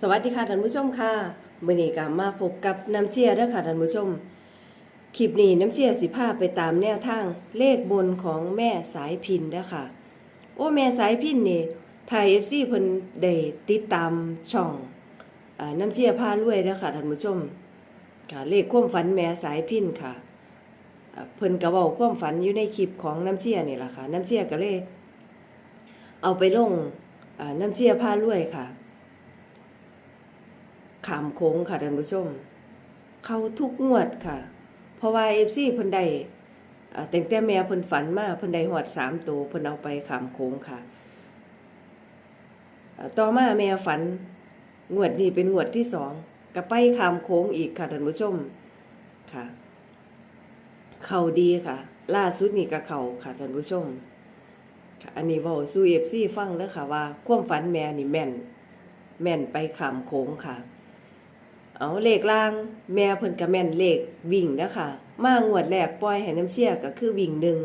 สวัสดีค่ะท่านผู้ชมค่ะมื่อนี้ก็มาพบกับน้ำเชียเด้อค่ะท่านผู้ชมคลิปนี้น้ำเชียร์สิพาไปตามแนวทางเลขบนของแม่สายพินด้อค่ะ โอ้แม่สายพินนี่ไทยเอฟซีเพิ่นได้ติดตามช่องอน้ำเชียร์พารวยด้อค่ะท่านผู้ชมค่ะเลขความฝันแม่สายพินค่ะเพิ่นก็เว้าควมฝันอยู่ในคลิปของน้ำเชียร์นี่แหละค่ะน้ำเชียร์ก็เลยเอาไปลงเอ่อน้ำเชียร์พารวยค่ะ ขามโค้งค่ะท่านผู้ชม เขาทุกงวดค่ะ เพราะว่าเอฟซีเพิ่นได้แต่งแต่แม่เพิ่นฝันมาเพิ่นได้หอดสามตัวเพิ่นเอาไปขามโค้งค่ะ ต่อมาแม่ฝันงวดนี้เป็นงวดที่สองก็ไปขามโค้งอีกค่ะท่านผู้ชมค่ะ เข้าดีค่ะ ล่าสุดนี่ก็เข้าค่ะท่านผู้ชมอันนี้ว้าสู่เอฟซีฟังเด้อค่ะว่า ความฝันแม่นี่แม่น แม่นไปขามโค้งค่ะ เอาเลขล่าง แม่เพิ่นก็แม่นเลขวิ่งนะคะมางวดแรกปล่อยให้น้ำเชี่ยก็คือวิ่งหนึ่ง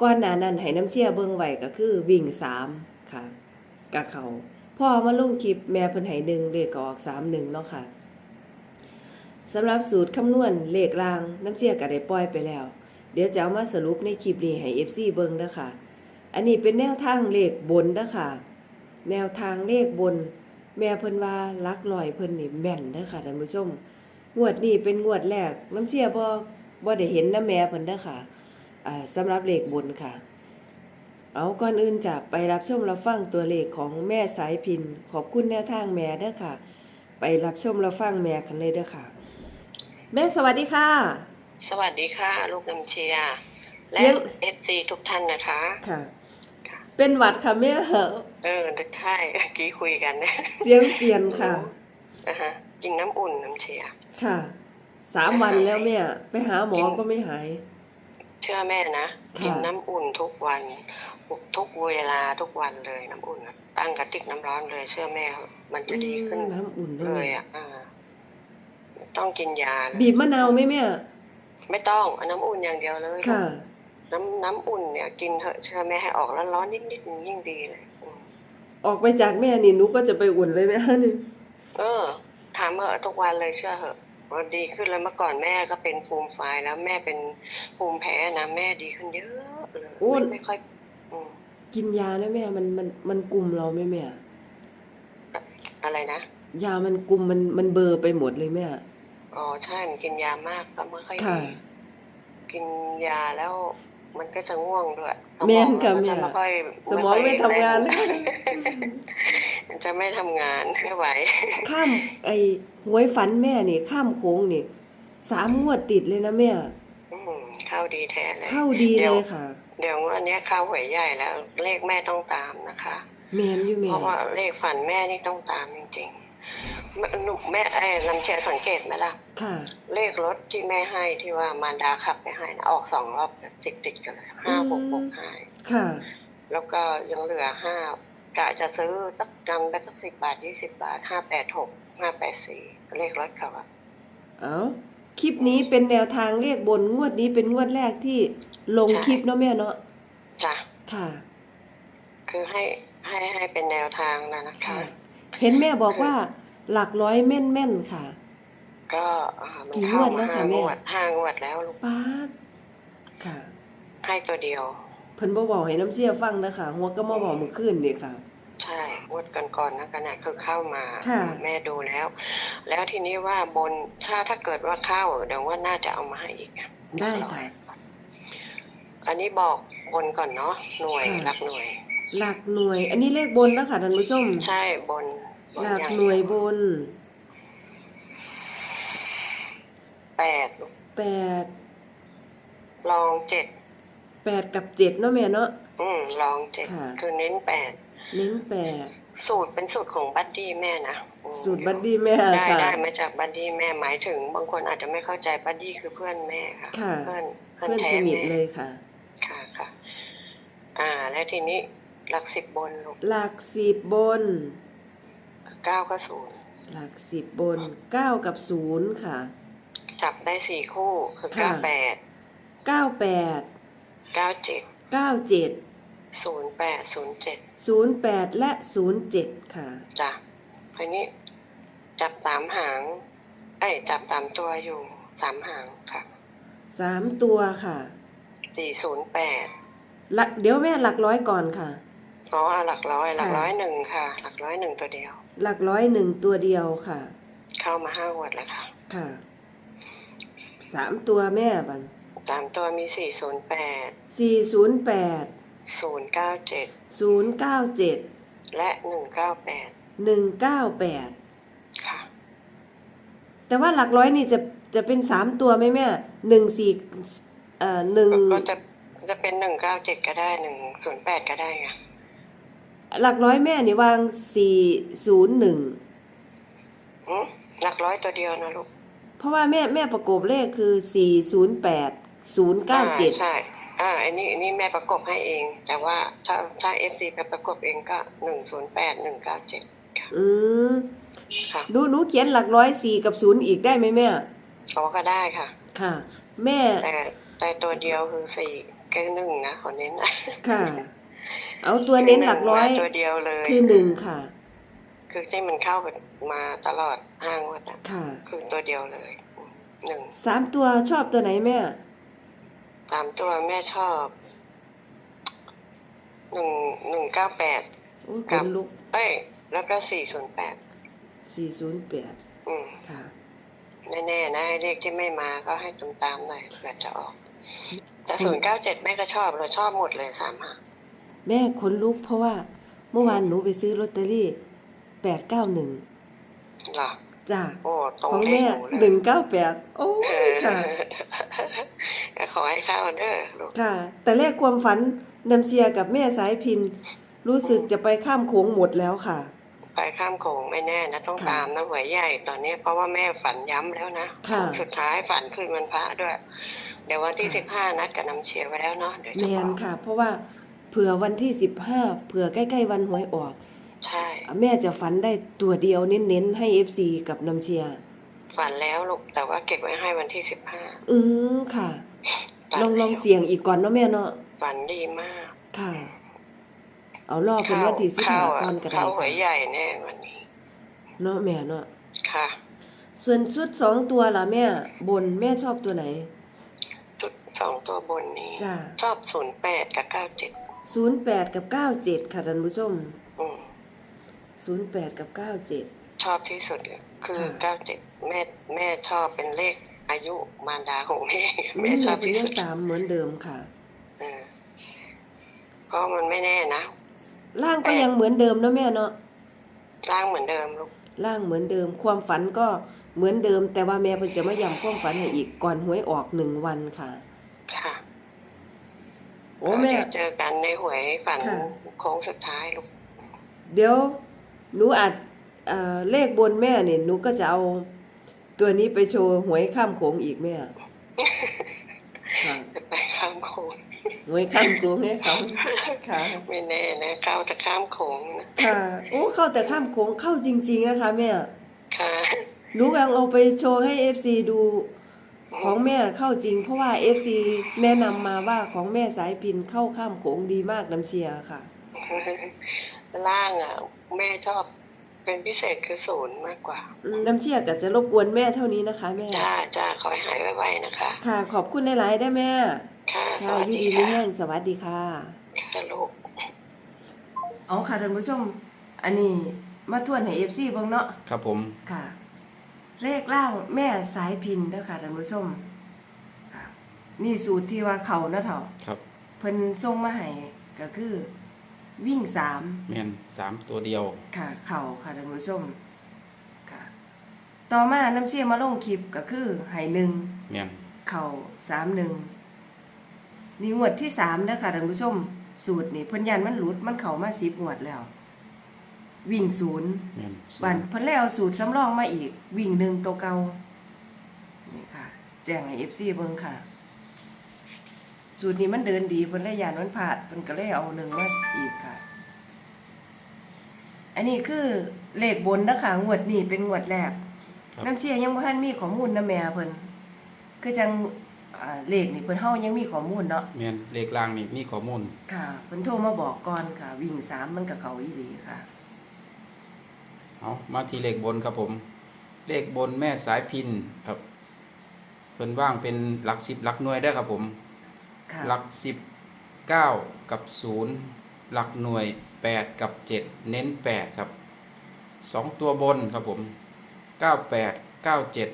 ก่อนหน้านั้นให้น้ำเชี่ยเบิ่งไหวก็คือวิ่งสามค่ะกะเขาพอมาลงคลิปแม่เพิ่นให้หนึ่งเลขก็ออกสามหนึ่งเนาะค่ะสำหรับสูตรคำนวณเลขล่างน้ำเชี่ยก็ได้ปล่อยไปแล้ว เดี๋ยวจะเอามาสรุปในคลิปนี้ให้ FC เบิ่งเด้อค่ะอันนี้เป็นแนวทางเลขบนเด้อค่ะแนวทางเลขบน แม่เพิ่นว่าลักลอยเพิ่นนี่แม่นเด้อค่ะท่านผู้ชมงวดนี้เป็นงวดแรกน้ำเชี่ยบ่บ่ได้เห็นนะแม่เพิ่นเด้อค่ะอ่าสำหรับเลขบนค่ะ เอาก่อนอื่นจะไปรับชมรับฟังตัวเลขของแม่สายพิน ขอบคุณแนวทางแม่เด้อค่ะ ไปรับชมรับฟังแม่กันเลยเด้อค่ะ แม่สวัสดีค่ะ สวัสดีค่ะ ลูกน้ำเชียร์และเสียง เอฟซีทุกท่านนะคะ ค่ะ เป็นหวัดค่ะแม่เออใช่เมื่อกี้คุยกันนะเสียงเปลี่ยนค่ะอ่าฮะกินน้ำอุ่นน้ำเชียร์ค่ะสามวันแล้วแม่ไปหาหมอก็ไม่หาย เชื่อแม่นะค่ะกินน้ำอุ่นทุกวันทุกเวลาทุกวันเลยน้ำอุ่นน่ะตั้งกระติกน้ำร้อนเลย เชื่อแม่เถอะมันจะดีขึ้นอืมน้ำอุ่นด้เลวยยอะอ่าไม่ต้องกินยาเลยบีบมะนาวไหมแม่ไม่ต้องเอาน้ำอุ่นอย่างเดียวเลยค่ะ น้ำน้ำอุ่นเนี่ยกินเถอะเชื่อแม่ให้ออกร้อนๆนิดๆยิ่งดีเลยอืมออกไปจากแม่นี่หนูก็จะไปอุ่นเลยแม่นี่เออถามเถอะทุกวันเลยเชื่อเหอะว่าดีขึ้นแล้วเมื่อก่อนแม่ก็เป็นภูมิไฟแล้วแม่เป็นภูมิแพ้นะแม่ดีขึ้นเยอะเลยไม่ไม่ค่อยอืมกินยานะแม่มันมันมันกลุ่มเราไหมแม่อะไรนะยามันกลุ่มมันมันเบลอร์ไปหมดเลยแม่อ๋อใช่มันกินยามากก็ไม่ค่อยค่ะดีกินยาแล้ว มันก็จะง่วงด้วยสแม่องนค่ะนแม่จะไม่ค่อยสมองไม่ทำงานแรงมันจะไม่ทำงานไม่ไหว ข้ามไอ้หวยฝันแม่นี่ข้ามโค้งนี่สามงวดติดเลยนะแม่ อืมเข้าดีแท้เลยเข้าดีเลยค่ะ เดี๋ยววันนี้เข้าหวยใหญ่แล้ว เลขแม่ต้องตามนะคะ แมนอยู่แม่เพราะว่าเลขฝันแม่นี่ต้องตามจริงๆแม่ หนูแม่ไอ้ลำเชียร์สังเกตไหมล่ะ ค่ะ เลขรถที่แม่ให้ที่ว่ามารดาขับไปให้นะออกสองรอบแบบติดติดๆกันเลยห้าหกหกห้าค่ะ แล้วก็ยังเหลือห้ากะจะซื้อสักจำได้สักสิบบาทยี่สิบบาทห้าแปดหกห้าแปดสี่เลขรถเขาอะเอาคลิปนี้เป็นแนวทางเลขบนงวดนี้เป็นงวดแรกที่ลงคลิปเนาะแม่เนาะ จ้ะค่ะ คือให้ให้ให้เป็นแนวทางนะนะคะค่ะเห็นแม่บอกว่า หลักร้อยแม่นแม่นๆค่ะ ก็อ่ามันกี่เข้างวดแล้วมาห้าคะงแม่วดห้างวดแล้วลูกป้าดค่ะให้ตัวเดียว เพิ่นบ่บอกให้น้ำเชี่ยฟังนะคะหัวก็มาบอกเมื่อคืนนี่ค่ะ ใช่งวดก่อนๆนะขณะคือเข้ามาค่ะ แม่ดูแล้ว แล้วทีนี้ว่าบนถ้าถ้าเกิดว่าเข้าเดี๋ยวว่าน่าจะเอามาให้อีกอะได้ค่ะ อันนี้บอกบนก่อนเนาะหน่วยค่ะหลักหน่วย หลักหน่วย อันนี้เลขบนแล้วค่ะท่านผู้ชม ใช่บนบน หลักอย่างหน่วยบเดียนแปดลูกแปดลองเจ็ดแปดกับเจ็ดเนาะแม่เนาะ อืมลองเจ็ดค่ะ คือเน้นแปดเน้นแปดสูตรเป็นสูตรของบัดดี้แม่นะอืมสูตรบัดดี้แม่ได้ค่ะ ได้มาจากบัดดี้แม่หมายถึง บางคนอาจจะไม่เข้าใจบัดดี้คือเพื่อนแม่ค่ะ ค่ะ เพื่อนเพื่อนเพื่อนแท้สนิทแม่เลยค่ะ ค่ะค่ะ อ่า แล้วทีนี้หลักสิบบนลูกหลักสิบบน เก้าก็ศูนย์หลักสิบบนเก้ากับศูนย์ค่ะ จับได้สี่คู่คือค่ะเก้าแปดเก้าแปดเก้าเจ็ดเก้าเจ็ดศูนย์แปดศูนย์เจ็ดศูนย์แปดและศูนย์เจ็ดค่ะ จ้ะทีนี้ จับสามหางเอ้ยจับสามตัวอยู่สามหางค่ะสามตัวค่ะสี่ศูนย์แปดหลักเดี๋ยวแม่หลักร้อยก่อนค่ะ อ๋อเอาหลักร้อยหลักค่ะร้อยหนึ่งค่ะ หลักร้อยหนึ่งตัวเดียว หลักร้อยหนึ่งตัวเดียวค่ะ เข้ามาห้างวดแล้วค่ะ ค่ะสามตัวแม่บันสามตัวมีสี่ศูนย์แปดสี่ศูนย์แปดศูนย์เก้าเจ็ดศูนย์เก้าเจ็ดและหนึ่งเก้าแปดหนึ่งเก้าแปดค่ะ แต่ว่าหลักร้อยนี่จะจะเป็นสามตัวไหมแม่หนึ่งสี่เอ่อหนึ่งก็จะจะเป็นหนึ่งเก้าเจ็ดก็ได้หนึ่งศูนย์แปดก็ได้ไง หลักร้อยแม่นี่วางสี่ศูนย์หนึ่งอืมหลักร้อยตัวเดียวนะลูกเพราะว่าแม่แม่ประกบเลขคือสี่ศูนย์แปดศูนย์เก้าเจ็ดอ่ใช่ อ่า อันนี้อันนี้แม่ประกบให้เอง แต่ว่าถ้าถ้าเอฟซีไปประกบเองก็หนึ่งศูนย์แปดหนึ่งเก้าเจ็ดอืมค่ะหนูหนูเขียนหลักร้อยสี่กับศูนย์อีกได้ไหมแม่ เขาก็ได้ค่ะ ค่ะ แม่แต่แต่ตัวเดียวคือสี่ก็หนึ่งนะขอเน้นนะ ค่ะ เอาตัวเน้นหลักร้อยมาตัวเดียวเลยคือหนึ่งค่ะ คือที่มันเข้ากันมาตลอดห้างวัดอะค่ะ คือตัวเดียวเลยหนึ่งสามตัวชอบตัวไหนแม่สามตัวแม่ชอบหนึ่งหนึ่งเก้าแปดโอ้ยขครับนลุกเอ้ยแล้วก็สี่ศูนย์แปดสี่ศูนย์แปดอืมค่ะแน่ๆนะไอ้เลขที่ไม่มาก็ให้ตุมตามหน่อยเผื่อจะออก แต่ศูนย์เก้าเจ็ดแม่ก็ชอบเราชอบหมดเลยสามหาง แม่ขนลุกเพราะว่าเมื่อวานหนูไปซื้อลอตเตอรี่แปดเก้าหนึ่งเหรอจ้าโอ้ตรงของเลแม่ขหนูเลยหนึ่งเก้าแปดโอ้เอยอค่ะก็ขอให้เข้าเด้อลูกค่ะ แต่เลขความฝันนำเชียร์กับแม่สายพิน รู้สึกจะไปข้ามโค้งหมดแล้วค่ะ ไปข้ามโขงไม่แน่นะต้องค่ะตามนะหวยใหญ่ตอนนี้เพราะว่าแม่ฝันย้ำแล้วนะค่ะสุดท้ายฝันคืนวันพระด้วย เดี๋ยววันที่ค่ะ สิบห้านัดกับน้ำเชียร์ไว้แล้วเนาะเดี๋ยวแมจะบนอกค่ะ เพราะว่าเผื่อวันที่สิบห้าเผื่อใกล้ ๆ วันหวยออก ใช่ แม่จะฝันได้ตัวเดียวเน้นๆให้เอฟซีกับน้ำเชียร์ฝันแล้วลูกแต่ว่าเก็บไว้ให้วันที่สิบห้าอือค่ะลองลองเสียงอีกก่อนเนาะแม่เนาะฝันดีมากค่ะ เอารอบเป็นวันที่สิบเข้าห้าอะก่อนก็ได้เข้าหวยค่ะใหญ่แน่วันนี้ เนาะแม่เนาะค่ะ ส่วนชุดสองตัวล่ะแม่ บนแม่ชอบตัวไหนจุดสองตัวบนนี้จ้าชอบศูนย์แปดกับเก้าเจ็ด ศูนย์แปดกับเก้าเจ็ดค่ะท่านผู้ชมอืมศูนย์แปดกับเก้าเจ็ด ชอบที่สุดเลยคือค่ะ เก้าเจ็ดแม่แม่ชอบเป็นเลขอายุมารดาของแม่ แม่แม่ชอบเป็นที่เรื่อสุงดตามเหมือนเดิมค่ะ เออเพราะมันไม่แน่นะร่างก็ยังเหมือนเดิมเนาะแม่เนาะร่างเหมือนเดิมลูกร่างเหมือนเดิม ความฝันก็เหมือนเดิม แต่ว่าแม่เพิ่นจะมาย้ำความฝันให้อีกก่อนหวยออกหนึ่งวันค่ะ ค่ะ โอ้แม่ เดี๋ยวเจอกันในหวยฝันค่ะ โค้งสุดท้ายลูกเดี๋ยวหนูอาจเอ่อเลขบนแม่เนี่ยหนูก็จะเอาตัวนี้ไปโชว์หวยข้ามโขงอีกแม่ค่ะจะไปข้ามโค้งหวยข้ามโขงให้เขาค่ะ ไม่แน่นะเข้าจะข้ามโค้งนะค่ะโอ้เข้าแต่ข้ามโขงเข้าจริงๆนะคะแม่ค่ะหนูกำลังเอาไปโชว์ให้เอฟซีดู ของแม่เข้าจริง เพราะว่าเอฟซีแนะนำมาว่าของแม่สายพินเข้าข้ามโขงดีมากน้ำเชียร์ค่ะ ล่างอะ แม่ชอบเป็นพิเศษคือศูนย์มากกว่าอืมน้ำเชียร์ก็จะรบกวนแม่เท่านี้นะคะ แม่ จ้าจ้าขอให้หายไวๆนะคะ ค่ะ ขอบคุณหลายๆได้แม่ ค่ะสค่ะวัสอยูดีดีมีค่ะแห้งสวัสดีค่ะค่ะลูก เอาค่ะท่านผู้ชม อันนี้มาทวนให้เอฟซีเบิ่งเนาะ ครับผม ค่ะ เลขล่างแม่สายพินเด้อค่ะท่านผู้ชมค่ะนี่สูตรที่ว่าเขาเนาะเถาะครับเพิ่นส่งมาให้ก็คือ วิ่งสามแมนสามตัวเดียว ค่ะ เข่าค่ะท่านผู้ชมค่ะ ต่อมาน้ำเชี่ยมาลงคลิปก็คือให้หนึ่งแมนเข่าสามหนึ่งนี่งวดที่สามนะคะท่านผู้ชม สูตรนี่เพิ่นยันมันหลุดมันเข่ามาสิบงวดแล้ว วิ่งศูนย์แมนศูวันย์เพิ่นแล้วเอาสูตรสำรองมาอีก วิ่งหนึ่งตัวเก่านี่ค่ะ แจ้งให้เอฟซีเบิ่งค่ะ สูตรนี้มันเดินดีเพิ่นเลยยานมันผาดเพิ่นก็เลยเอาหนึ่งมาอีกค่ะ อันนี้คือเลขบนนะคะงวดนี้เป็นงวดแรก ครับ น้ำเชียยังบ่ทันมีข้อมูลนะแม่เพิ่นคือจังอ่าเลขนี่เพิ่นเฮายังมีข้อมูลเนาะ แมนเลขล่างนี่มีข้อมูลค่ะเพิ่นโทรมาบอกก่อนค่ะ วิ่งสามมันก็เข้าอีหลีค่ะ เอามาที่เลขบนครับผม เลขบนแม่สายพินครับเพิ่นว่างเป็นหลักสิบหลักหน่วยได้อครับผม ค่ะหลักสิบเก้ากับศูนย์หลักหน่วยแปดกับเจ็ดเน้นแปดครับสองตัวบนครับผมเก้าแปดเก้าเจ็ด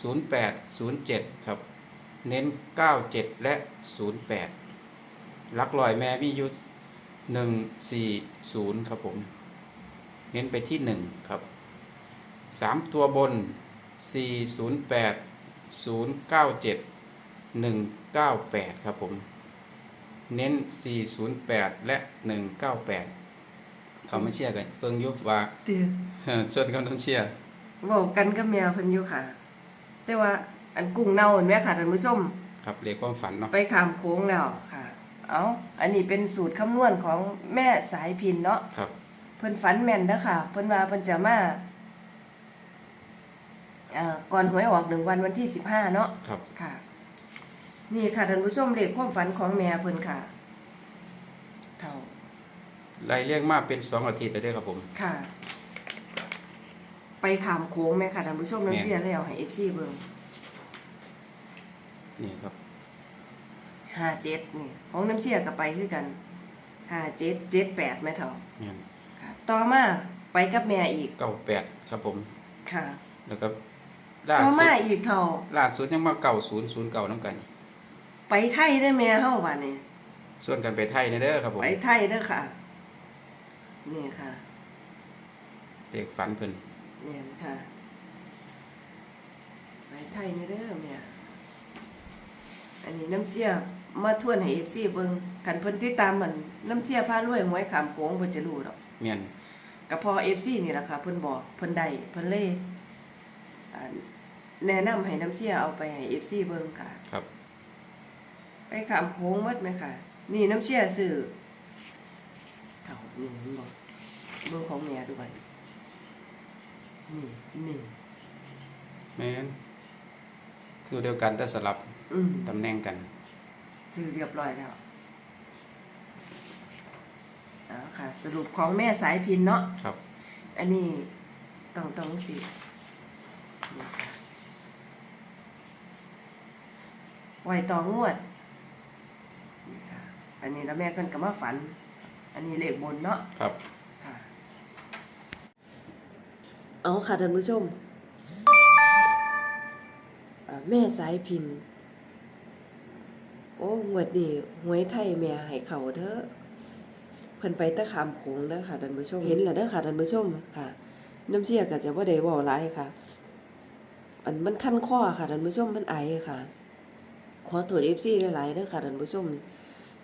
ศูนย์แปดศูนย์เจ็ดครับ เน้นเก้าเจ็ดและศูนย์แปดหลักลอยแม่มีอยุหนึ่งสี่ศูนย์ครับผม เน้นไปที่หนึ่งครับสามตัวบนสี่ศูนย์แปดศูนย์เก้าเจ็ดหนึ่งเก้าแปดครับผม เน้นสี่ศูนย์แปดและหนึ่งเก้าแปดเขาไม่เชื่อกันเปิงยุบว่าเตือชวนเขาต้องเชื่อเว้ากันกับแมวเพิ่นอยู่ค่ะ แต่ว่าอันกุ้งเน่าเห็นไหมค่ะท่านผู้ชมครับเรียกความฝันเนาะไปขามโค้งแล้วค่ะ เอาอันนี้เป็นสูตรคำนวณของแม่สายพินเนาะครับ เพิ่นฝันแม่นเด้อค่ะ เพิ่นว่าเพิ่นจะมาเอ่อก่อนหวยออกหนึ่งวันวันที่สิบห้าเนาะครับ ค่ะ นี่ค่ะท่านผู้ชมเลขความฝันของแม่เพิ่นค่ะเท่าไล่เรียกมาเป็นสองอาทิตย์แล้วเด้อครับผม ค่ะ ไปขามโค้งไหมค่ะท่านผู้ชมแม่น้ำเสียแล้วให้ FC เบิ่งนี่ครับห้าเจ็ดนี่ของน้ำเสียก็ไปคือกันห้าเจ็ดเจ็ดแปดแม่เท่า เนี่ยค่ะ ต่อมาไปกับแม่อีกเก้าแปดครับผม ค่ะ แล้วก็ล่าต่อสุมาดอีกเท่าล่าสุดยังมาเก่าศูนย์ศูนย์เก่าน้ำกัน ไปไทยได้อแม่เฮาว่านี่ส่วนกันไปไทยนะเด้อครับผมไปไทยเด้อค่ะ นี่ค่ะเด็กฝันเพิ่นเนี่ยค่ะ ไปไทยนี่เด้อแม่อันนี้น้ำเสียมาทวนให้ FC เบิ่งคันเพิ่นติดตามมันน้ำเสียพารวยหวยขามโขงเพิ่นจะรู้ดอก เมียน ก็พอ FC นี่แหละค่ะเพิ่นบอกเพิ่นได้เพิ่นเลยอ่าแนะนำให้น้ำเสียเอาไปให้ FC เบิ่งค่ะ ครับ ไปขามโค้งหมดไหมค่ะ นี่น้ำเชี่ยซื้อเท่านี่เห็นบอกเบอร์ของแม่ด้วยนี่นี่แม่นคือเดียวกันแต่สลับอืมตำแหน่งกันซื้อเรียบร้อยแล้ว เอาค่ะ สรุปของแม่สายพินเนาะครับ อันนี้ต้องต้องสินี่ค่ะปล่อยต่องวดนี่ค่ะอันนี้แล้วแม่เพิ่นก็มาฝัน อันนี้เลขบนเนาะครับ ค่ะ เอาค่ะท่านผู้ชมอ่าแม่สายพิน โอ้งวดนี้หวยไทยแม่ให้เขาเด้อ เพิ่นไปตะขามโขงเด้อค่ะท่านผู้ชมเห็นแล้วเด้อค่ะท่านผู้ชมค่ะ น้ำเสียก็จะบ่ได้เว้าหลายค่ะ อันมันคันคอค่ะท่านผู้ชมมันไอค่ะ ขอตรวจ FC หลายๆเด้อค่ะท่านผู้ชม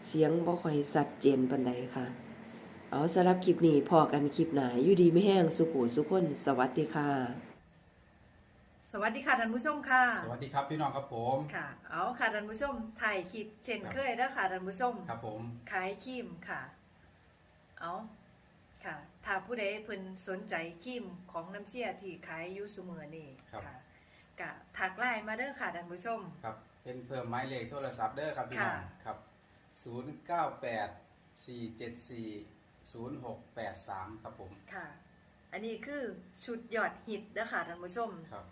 เสียงบ่ค่อยชัดเจนปานใดค่ะ เอาสำหรับคลิปนี้พอกันคลิปหนาอยู่ดีไม่แห้งสุขุสุขคนสวัสดีค่ะ สวัสดีค่ะท่านผู้ชมค่ะ สวัสดีครับพี่น้องครับผม ค่ะ เอาค่ะท่านผู้ชมถ่ายคลิปเช่นครับเคยแล้วค่ะท่านผู้ชม ครับผม ขายครีมค่ะ เอาค่ะ ถ้าผู้ใดเพิ่นสนใจครีมของน้ำเชี่ยที่ขายอยู่เสมอนี่ค่ะกะทักไลน์มาเด้อค่ะท่านผู้ชม ครับเป็นเพิ่มหมายเลขโทรศัพท์เด้อครับพี่น้องค่ะ ครับ 0 9 8 4 7 4 0 6 8 3 ครับผมค่ะ อันนี้คือชุดยอดฮิตเด้อค่ะท่านผู้ชม ครับ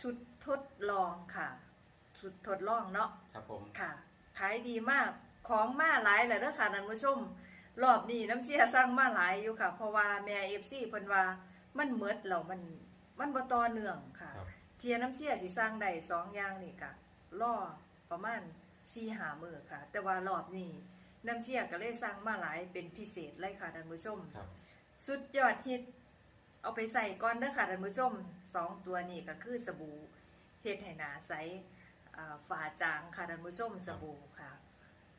ชุดทดลองค่ะ ชุดทดลองเนาะครับผม ค่ะ ขายดีมาก ของมาหลายเลยเด้อค่ะท่านผู้ชม รอบนี้น้ำเชียสร้างมาหลายอยู่ค่ะ เพราะว่าแม่เอฟซีเพิ่นว่ามันเมดแล้วมันมันบ่ต่อเนื่องค่ะ ครับ เทียน้ำเชียสิสร้างได้สองอย่างนี่ก็รอประมาณ4 5มื้อค่ะ แต่ว่ารอบนี้น้ำเชียก็เลยสร้างมาหลายเป็นพิเศษเลยค่ะท่านผู้ชม ครับ สุดยอดฮิตเอาไปใส่ก่อนเด้อค่ะท่านผู้ชมสองตัวนี้ก็คือสบู่เฮ็ดให้หนาใสอ่าฝาจางค่ะท่านผู้ชมสบู่ค่ะ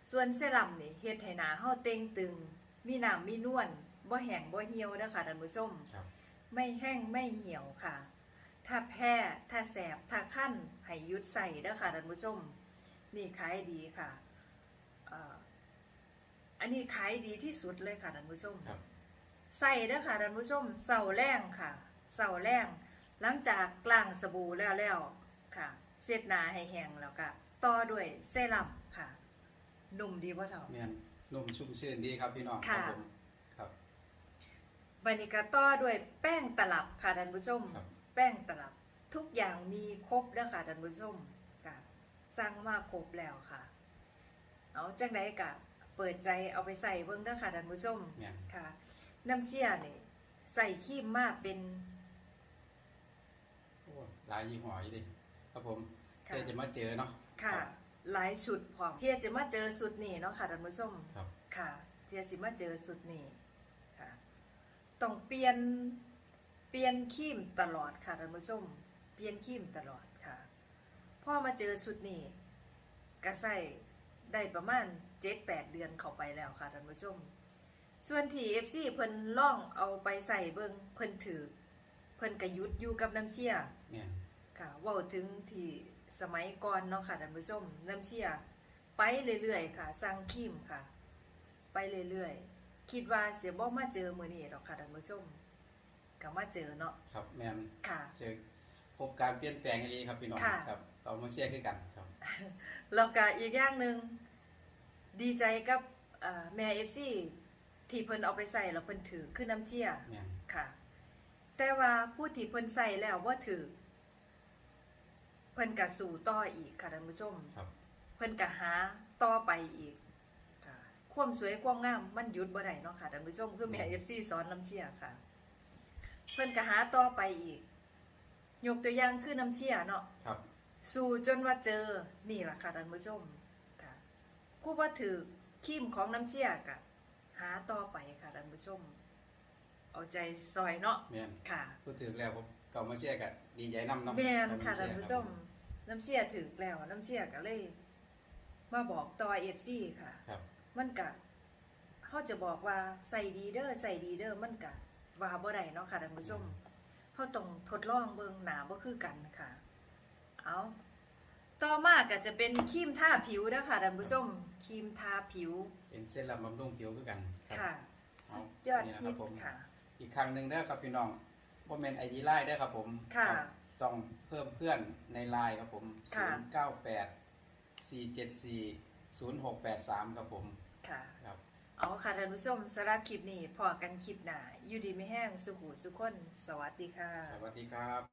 ส่วนเซรั่มนี่เฮ็ดให้หนาเฮาเต่งตึง มีน้ำมีนวลบ่แห้งบ่เหี่ยวเด้อค่ะท่านผู้ชมครับ ไม่แห้งไม่เหี่ยวค่ะ ถ้าแพ้ถ้าแสบถ้าคั้นให้หยุดใส่เด้อค่ะท่านผู้ชม นี่ขายดีค่ะเอ่ออันนี้ขายดีที่สุดเลยค่ะท่านผู้ชม ครับ ใส่เด้อค่ะท่านผู้ชมเสาแรงค่ะเสาแรงหลังจากกล้างสบู่แล้วแล้วค่ะ เสร็จหนาให้แห้งแล้วก็ต่อด้วยเซรั่มค่ะ นุ่มดีว่าเท่าเมียนนุ่มชุ่มชื่นดีครับพี่น้องคค่ะรับผมครับ บันนี้ก็ต่อด้วยแป้งตลับค่ะท่านผู้ชม ครับ แป้งตลับทุกอย่างมีครบแล้วค่ะท่านผู้ชมกะสร้างมาครบแล้วค่ะ เอาจังไดกะเปิดใจเอาไปใส่เบิ่งเด้อค่ะท่านผู้ชมแม่นค่ะ น้ำเชี่ยนี่ใส่ครีมมาเป็นโอ้หลายยี่ห้ออยู่ดิครับผมค่ะเพื่อจะมาเจอเนาะ ค่ะ หลายชุดพร้อมที่จะมาเจอสุดนี่เนาะค่ะท่านผู้ชมครับ ค่ะที่จะสิมาเจอสุดนี่ค่ะต้องเปลี่ยนเปลี่ยนครีมตลอดค่ะท่านผู้ชมเปลี่ยนครีมตลอดค่ะพอมาเจอชุดนี้ก็ใส่ได้ประมาณเจ็ดแปดเดือนเข้าไปแล้วค่ะท่านผู้ชม ส่วนที่ FC เพิ่นล่องเอาไปใส่เบิงเพิ่นถือเพิ่นกระยุดอยู่กับน้ำเชี่ยแม่นค่ะเว้าถึงที่ สมัยก่อนเนาะค่ะท่านผู้ชมน้ำเชี่ยไปเรื่อยๆค่ะสร้างครีมค่ะ ไปเรื่อยๆคิดว่าเสียบ่มาเจอมื้อนี้หรอกค่ะท่านผู้ชมก็มาเจอเนาะครับแม่นค่ะเจอพบการเปลี่ยนแปลงอีหลีครับพี่น้องค่ะครับเรามาเชียร์คือกันครับแล้วก็อีกอย่างหนึ่งดีใจกับเอ่อแม่ FC ที่เพิ่นเอาไปใส่แล้วเพิ่นถือคือน้ำเชี่ยแม่นค่ะ แต่ว่าผู้ที่เพิ่นใส่แล้วว่าถือเพิ่นก็สู่ต่ออีกค่ะท่านผู้ชมครับ เพิ่นก็หาต่อไปอีกค่ะความสวยความงามมันหยุดบ่ได้เนาะค่ะท่านผู้ชมคือแม่ FC สอนน้ำเชี่ยค่ะ เพิ่นก็หาต่อไปอีก ยกตัวอย่างคือน้ำเชี่ยเนาะครับ สู่จนว่าเจอนี่ล่ะค่ะท่านผู้ชมค่ะผู้ว่าถือขีมของน้ำเชี่ยกะหาต่อไปค่ะท่านผู้ชม เอาใจซอยเนาะแม่นค่ะ พูดถึงแล้วผมเก่ามาเชียร์กันดีใจนำเนาะแม่นค่ะรับท่านผู้ชม น้ำเชี่ยถือแล้ว น้ำเชี่ยก็เลย มาบอกต่อเอฟซีค่ะ ครับ มันกะเขาจะบอกว่าใส่ดีเด้อใส่ดีเด้อมันกะว่าบ่ได้เนาะค่ะท่านผู้ชมเขาต้องทดลองเบิ่งหนาบ่คือกันค่ะ เอาต่อมาก็จะเป็นครีมทาผิวนะคะท่านผู้ชมครีมทาผิว เป็นเส้นลำบำรุงผิวคือกันรับค่ะเอาสุดยอดนี่นะฮิครัตบผมค่ะ อีกครั้งหนึ่งเด้อครับพี่น้องบ่แม่นไอดีไลน์เด้อครับผมค่ะรับ ต้องเพิ่มเพื่อนในไลน์ครับผมค่ะ 098 474 0683ครับผมค่ะ ครับ เอาค่ะท่านผู้ชมสำหรับคลิปนี้พอกันคลิปหน้าอยู่ดีไม่แห้งสุขุสุขคน สวัสดีค่ะ สวัสดีครับ